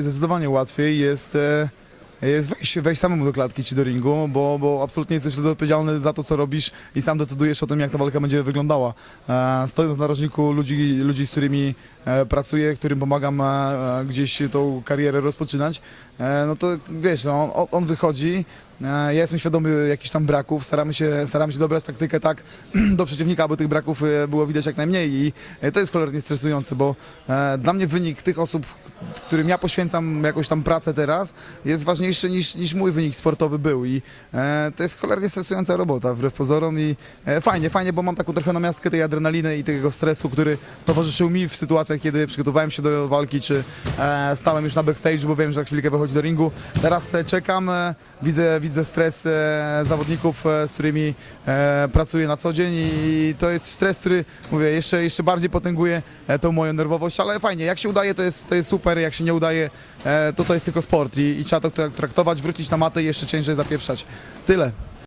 zdecydowanie łatwiej jest, e, jest wejść, wejść samemu do klatki czy do ringu, bo, bo absolutnie jesteś odpowiedzialny za to, co robisz i sam decydujesz o tym, jak ta walka będzie wyglądała. E, Stojąc w narożniku ludzi, ludzi z którymi e, pracuję, którym pomagam gdzieś tą karierę rozpoczynać, no to wiesz, no, on, wychodzi, ja jestem świadomy jakichś tam braków, staramy się, staramy się dobrać taktykę tak do przeciwnika, aby tych braków było widać jak najmniej i to jest cholernie stresujące, bo dla mnie wynik tych osób, którym ja poświęcam jakąś tam pracę teraz, jest ważniejszy niż, niż mój wynik sportowy był i e, to jest cholernie stresująca robota, wbrew pozorom i e, fajnie, fajnie, bo mam taką trochę namiastkę tej adrenaliny i tego stresu, który towarzyszył mi w sytuacjach, kiedy przygotowałem się do walki, czy e, stałem już na backstage, bo wiem, że za chwilkę wychodzi do ringu. Teraz e, czekam, e, widzę, widzę stres e, zawodników, e, z którymi e, pracuję na co dzień i to jest stres, który, mówię, jeszcze, jeszcze bardziej potęguje e, tą moją nerwowość, ale fajnie, jak się udaje, to jest, to jest super, jak się nie udaje, e, to to jest tylko sport i, i trzeba to traktować, wrócić na matę i jeszcze ciężej zapieprzać. Tyle.